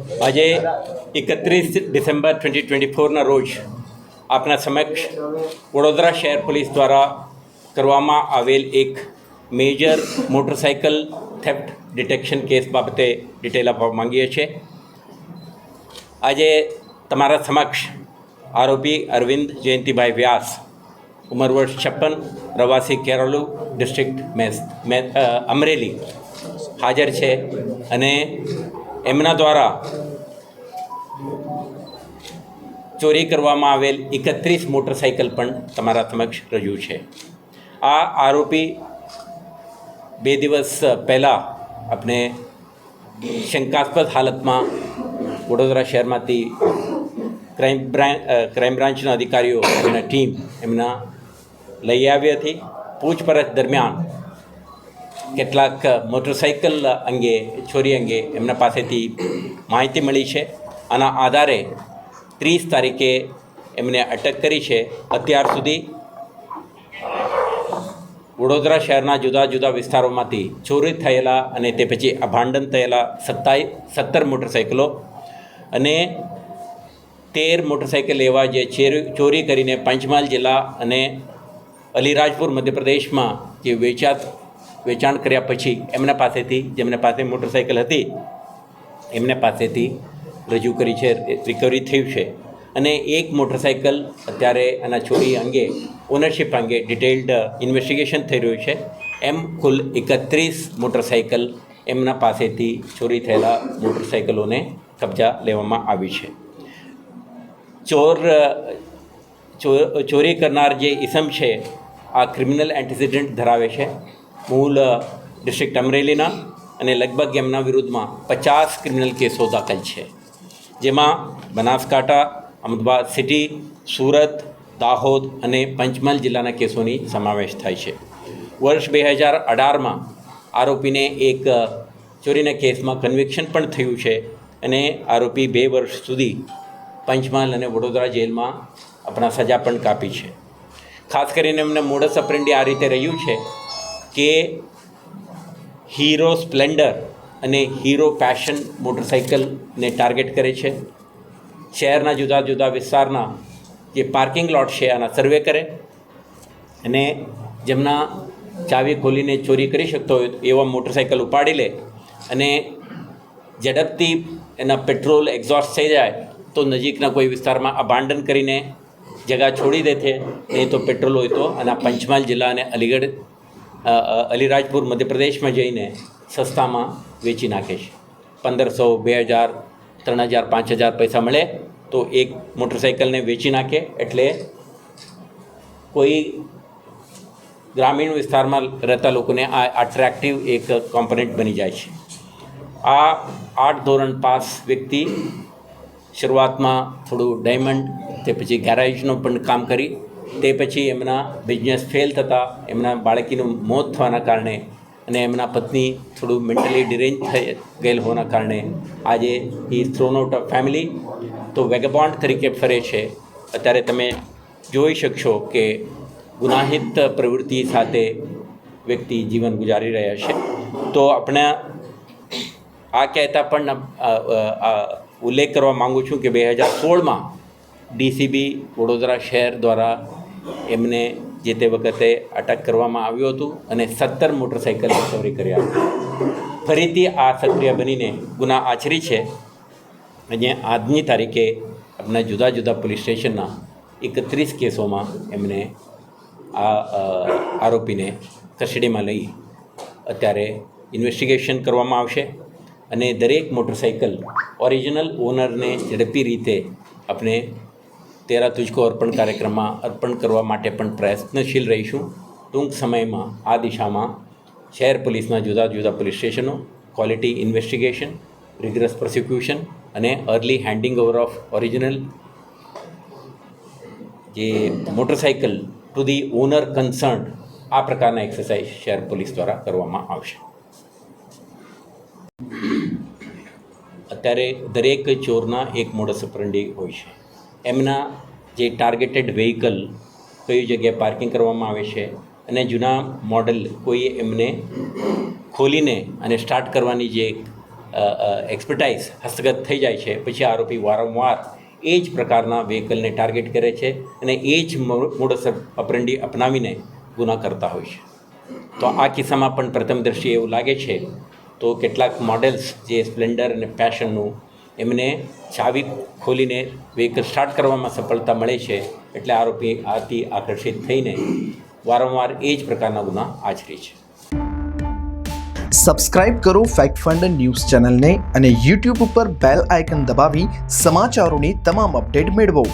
આજે એકત્રીસ December twenty twenty ફોરના રોજ આપના સમક્ષ વડોદરા શહેર પોલીસ દ્વારા કરવામાં આવેલ એક major motorcycle theft detection case બાબતે ડિટેલ આપવા માંગીએ છીએ. આજે તમારા સમક્ષ આરોપી અરવિંદ જયંતિભાઈ વ્યાસ, ઉંમર વર્ષ છપ્પન પ્રવાસી કેરોલુ ડિસ્ટ્રિક્ટ મેસ અમરેલી હાજર છે અને એમના દ્વારા ચોરી કરવામાં આવેલ એકત્રીસ મોટરસાઇકલ પણ તમારા સમક્ષ રજૂ છે. આ આરોપી બે દિવસ પહેલાં આપણે શંકાસ્પદ હાલતમાં વડોદરા શહેરમાંથી ક્રાઇમ ક્રાઇમ બ્રાન્ચના અધિકારીઓ એમના ટીમ એમના લઈ આવી હતી. પૂછપરછ દરમિયાન કેટલાક મોટરસાઇકલ અંગે, ચોરી અંગે એમના પાસેથી માહિતી મળી છે. આના આધારે ત્રીસ તારીખે એમને અટક કરી છે. અત્યાર સુધી વડોદરા શહેરના જુદા જુદા વિસ્તારોમાંથી ચોરી થયેલા અને તે પછી અભાંડન થયેલા સત્તાઈ, સત્તર મોટરસાઇકલો અને તેર મોટરસાઇકલ એવા જે ચેર- કરીને પંચમહાલ જિલ્લા અને અલીરાજપુર મધ્યપ્રદેશમાં જે વેચાત વેચાણ કર્યા પછી એમના પાસેથી, જેમના પાસે મોટરસાઇકલ હતી, એમને પાસેથી રજૂ કરી છે રિકવરી થયું છે. અને એક મોટરસાઇકલ અત્યારે આના ચોરી અંગે ઓનરશિપ અંગે ડિટેલ્ડ ઇન્વેસ્ટિગેશન થઈ રહ્યું છે. એમ કુલ એકત્રીસ મોટરસાઇકલ એમના પાસેથી ચોરી થયેલા મોટરસાઇકલોને કબજા લેવામાં આવી છે. ચોર ચોરી કરનાર જે ઇસમ છે, આ ક્રિમિનલ એન્ટિસિડન્ટ ધરાવે છે. મૂળ ડિસ્ટ્રિક્ટ અમરેલીના અને લગભગ એમના વિરુદ્ધમાં પચાસ ક્રિમિનલ કેસો દાખલ છે. જેમાં બનાસકાંઠા, અમદાવાદ સિટી સુરત, દાહોદ અને પંચમહાલ જિલ્લાના કેસોની સમાવેશ થાય છે. વર્ષ બે હજાર અઢારમાં આરોપીને એક ચોરીના કેસમાં કન્વિક્શન પણ થયું છે અને આરોપી બે વર્ષ સુધી પંચમહાલ અને વડોદરા જેલમાં આપણા સજા પણ કાપી છે. ખાસ કરીને એમને મોડસ અપરેન્ડી આ રીતે રહ્યું છે કે હીરો સ્પ્લેન્ડર અને હીરો પેશન મોટરસાઇકલને ટાર્ગેટ કરે છે. શહેરના જુદા જુદા વિસ્તારના જે પાર્કિંગ લોટ છે, આના સર્વે કરે અને જેમના ચાવી ખોલીને ચોરી કરી શકતો હોય એવા મોટરસાઇકલ ઉપાડી લે અને ઝડપથી એના પેટ્રોલ એક્ઝોસ્ટ થઈ જાય તો નજીકના કોઈ વિસ્તારમાં અબાંડન કરીને જગા છોડી દે છે. નહીં તો પેટ્રોલ હોય તો આના પંચમહાલ જિલ્લા અને અલીગઢ અલીરાજપુર મધ્યપ્રદેશમાં જઈને સસ્તામાં વેચી નાખે છે. પંદરસો, બે હજાર, ત્રણ હજાર, પાંચ હજાર પૈસા મળે તો એક મોટરસાઇકલને વેચી નાખે એટલે કોઈ ગ્રામીણ વિસ્તારમાં રહેતા લોકોને આ અટ્રેક્ટિવ એક કોમ્પોનેન્ટ બની જાય છે. આ આઠ ધોરણ પાસ વ્યક્તિ શરૂઆતમાં થોડું ડાયમંડ તે પછી ગેરેજનું પણ કામ કરી તે પછી એમના બિઝનેસ ફેલ થતાં, એમના બાળકીનું મોત થવાના કારણે અને એમના પત્ની થોડું મેન્ટલી ડિરેન્જ થઈ ગયેલ હોવાના કારણે આજે a thrown out of family તો વેગબોન્ડ તરીકે ફરે છે. અત્યારે તમે જોઈ શકશો કે ગુનાહિત પ્રવૃત્તિ સાથે વ્યક્તિ જીવન ગુજારી રહ્યા છે. તો આપણે આ કહેતા પણ ઉલ્લેખ કરવા માગું છું કે બે હજાર સોળમાં ડીસીબી વડોદરા શહેર દ્વારા એમને જે તે વખતે અટક કરવામાં આવ્યું હતું અને સત્તર મોટરસાઇકલ રિકવરી કર્યા. હતા ફરીથી આ સક્રિય બનીને ગુના આચરી છે. અને આજની તારીખે આપણા જુદા જુદા પોલીસ સ્ટેશનના એકત્રીસ કેસોમાં એમને આ આરોપીને કસ્ટડીમાં લઈ અત્યારે ઇન્વેસ્ટિગેશન કરવામાં આવશે. અને દરેક મોટરસાઇકલ ઓરિજિનલ ઓનરને ઝડપી રીતે આપણે તેરા તુજકો અર્પણ કાર્યક્રમમાં અર્પણ કરવા માટે પણ પ્રયત્નશીલ રહીશું. ટૂંક સમયમાં આ દિશામાં શહેર પોલીસના જુદા જુદા પોલીસ સ્ટેશનો ક્વોલિટી ઇન્વેસ્ટિગેશન રિગ્રસ પ્રોસિક્યુશન અને early handing over of original જે motorcycle to the owner concern આ પ્રકારના એક્સરસાઇઝ શહેર પોલીસ દ્વારા કરવામાં આવશે. અત્યારે દરેક ચોરના એક મોડસ ઓપરન્ડી હોય છે. એમના જે ટાર્ગેટેડ વ્હીકલ કઈ જગ્યાએ પાર્કિંગ કરવામાં આવે છે અને જૂના મોડલ કોઈ એમને ખોલીને અને સ્ટાર્ટ કરવાની જે એક્સપર્ટાઇઝ હસ્તગત થઈ જાય છે, પછી આરોપી વારંવાર એ જ પ્રકારના વ્હીકલને ટાર્ગેટ કરે છે અને એ જ મોડસર અપરંડી અપનાવીને ગુના કરતા હોય છે. તો આ કિસ્સામાં પણ પ્રથમ દ્રષ્ટિએ એવું લાગે છે તો કેટલાક મોડેલ્સ જે સ્પ્લેન્ડર અને પેશનનું એમને ચાવી ખોલીને વ્હીકલ સ્ટાર્ટ કરવામાં સફળતા મળે છે એટલે આરોપી આથી આકર્ષિત થઈને વારંવાર એ જ પ્રકારના ગુના આચરે છે. સબસ્ક્રાઇબ કરો ફેક્ટ ફંડ ન્યૂઝ ચેનલને અને યુટ્યુબ ઉપર બેલ આઇકન દબાવી સમાચારોની તમામ અપડેટ મેળવો.